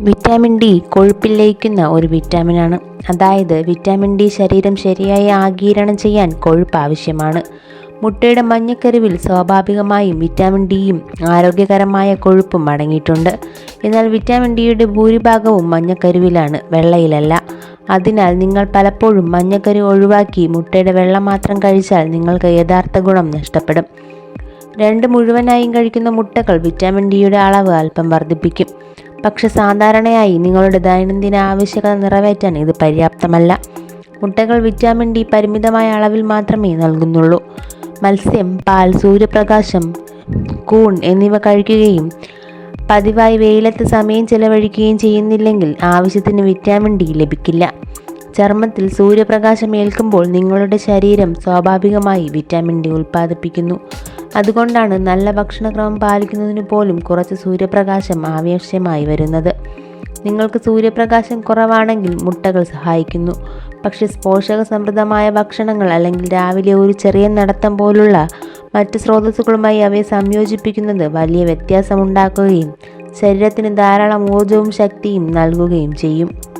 Vitamin D കൊഴുപ്പിൽ ലയിക്കുന്ന ഒരു വിറ്റാമിനാണ്. അതായത് വിറ്റാമിൻ ഡി ശരീരം ശരിയായി ആഗീരണം ചെയ്യാൻ കൊഴുപ്പ് ആവശ്യമാണ്. മുട്ടയുടെ മഞ്ഞക്കരുവിൽ സ്വാഭാവികമായും വിറ്റാമിൻ ഡിയും ആരോഗ്യകരമായ കൊഴുപ്പും അടങ്ങിയിട്ടുണ്ട്. എന്നാൽ വിറ്റാമിൻ ഡിയുടെ ഭൂരിഭാഗവും മഞ്ഞക്കരുവിലാണ് വെള്ളയിലല്ല. അതിനാൽ നിങ്ങൾ പലപ്പോഴും മഞ്ഞക്കരു ഒഴിവാക്കി മുട്ടയുടെ വെള്ളം മാത്രം കഴിച്ചാൽ നിങ്ങൾക്ക് യഥാർത്ഥ ഗുണം നഷ്ടപ്പെടും. രണ്ട് മുഴുവനായും കഴിക്കുന്ന മുട്ടകൾ വിറ്റാമിൻ ഡിയുടെ അളവ് അല്പം വർദ്ധിപ്പിക്കും. പക്ഷെ സാധാരണയായി നിങ്ങളുടെ ദൈനംദിന ആവശ്യകത നിറവേറ്റാൻ ഇത് പര്യാപ്തമല്ല. മുട്ടകൾ വിറ്റാമിൻ ഡി പരിമിതമായ അളവിൽ മാത്രമേ നൽകുന്നുള്ളൂ. മത്സ്യം പാൽ സൂര്യപ്രകാശം കൂൺ എന്നിവ കഴിക്കുകയും പതിവായി വെയിലത്ത് സമയം ചെലവഴിക്കുകയും ചെയ്യുന്നില്ലെങ്കിൽ ആവശ്യത്തിന് വിറ്റാമിൻ ഡി ലഭിക്കില്ല. ചർമ്മത്തിൽ സൂര്യപ്രകാശം ഏൽക്കുമ്പോൾ നിങ്ങളുടെ ശരീരം സ്വാഭാവികമായി വിറ്റാമിൻ ഡി ഉൽപ്പാദിപ്പിക്കുന്നു. അതുകൊണ്ടാണ് നല്ല ഭക്ഷണക്രമം പാലിക്കുന്നതിന് പോലും കുറച്ച് സൂര്യപ്രകാശം ആവശ്യമായി വരുന്നത്. നിങ്ങൾക്ക് സൂര്യപ്രകാശം കുറവാണെങ്കിൽ മുട്ടകൾ സഹായിക്കുന്നു. പക്ഷേ പോഷക സമൃദ്ധമായ ഭക്ഷണങ്ങൾ അല്ലെങ്കിൽ രാവിലെ ഒരു ചെറിയ നടത്തം പോലുള്ള മറ്റ് സ്രോതസ്സുകളുമായി അവയെ സംയോജിപ്പിക്കുന്നത് വലിയ വ്യത്യാസമുണ്ടാക്കുകയും ശരീരത്തിന് ധാരാളം ഊർജവും ശക്തിയും നൽകുകയും ചെയ്യും.